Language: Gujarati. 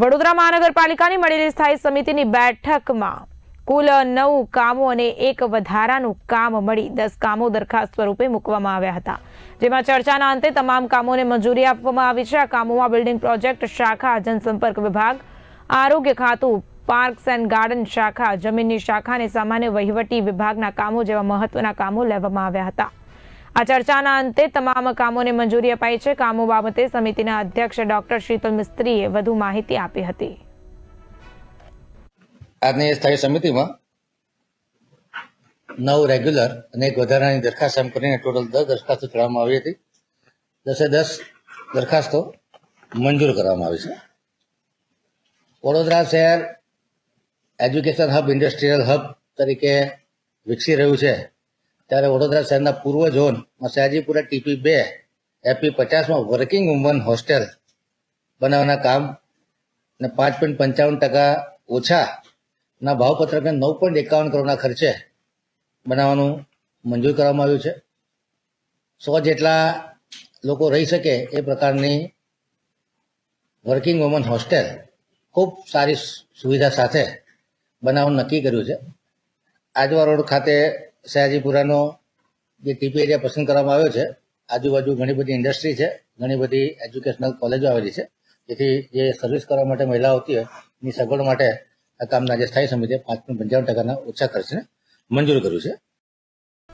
વડોદરા મહાનગરપાલિકાની મળેલી સ્થાયી સમિતિની બેઠકમાં કુલ નવ કામો અને એક વધારાનું કામ મળી. દસ કામો દરખાસ્ત સ્વરૂપે મૂકવામાં આવ્યા હતા. જેમાં ચર્ચાના અંતે તમામ કામોને મંજૂરી આપવામાં આવી છે. આ કામોમાં બિલ્ડિંગ પ્રોજેક્ટ, શાખા, જનસંપર્ક વિભાગ, આરોગ્ય ખાતું, પાર્ક્સ એન્ડ ગાર્ડન શાખા, જમીનની શાખા અને સામાન્ય વહીવટી વિભાગના કામો જેવા મહત્વના કામો લેવામાં આવ્યા હતા. આ ચર્ચાના અંતે તમામ કામોને મંજૂરી અપાઈ છે. કામો બાબતે સમિતિના અધ્યક્ષ ડોક્ટર શીતલ મિસ્ત્રીએ વધુ માહિતી આપી હતી. આજની સ્થાયી સમિતિમાં નવ રેગ્યુલર અને એક વધારાની દરખાસ્ત એમ કરીને ટોટલ દસ દરખાસ્તો ચડાવવામાં આવી હતી. દસે દસ દરખાસ્તો મંજૂર કરવામાં આવી છે. વડોદરા શહેર એજ્યુકેશન હબ, ઇન્ડસ્ટ્રીયલ હબ તરીકે વિકસી રહ્યું છે. ત્યારે વડોદરા શહેરના પૂર્વ ઝોનમાં સયાજીપુરા ટીપી બે, એપી પચાસમાં વર્કિંગ વુમન હોસ્ટેલ બનાવવાના કામ ને પાંચ પોઈન્ટ પંચાવન ટકા ઓછા ના ભાવપત્રકને નવ પોઈન્ટ એકાવન કરોડના ખર્ચે બનાવવાનું મંજૂર કરવામાં આવ્યું છે. સો જેટલા લોકો રહી શકે એ પ્રકારની વર્કિંગ વુમન હોસ્ટેલ ખૂબ સારી સુવિધા સાથે બનાવવાનું નક્કી કર્યું છે. આજવા રોડ ખાતે સયાજીપુરાનો જે ટીપી એરિયા પસંદ કરવામાં આવ્યો છે, આજુબાજુ ઘણી બધી ઇન્ડસ્ટ્રી છે, ઘણી બધી એજ્યુકેશનલ કોલેજો આવેલી છે. જેથી જે સર્વિસ કરવા માટે મહિલાઓ આવતી એની સગવડ માટે આ કામના જે સ્થાયી સમિતિએ પાંચ પોઈન્ટ પંચાવન ટકાના ઓછા ખર્ચને મંજૂર કર્યું છે.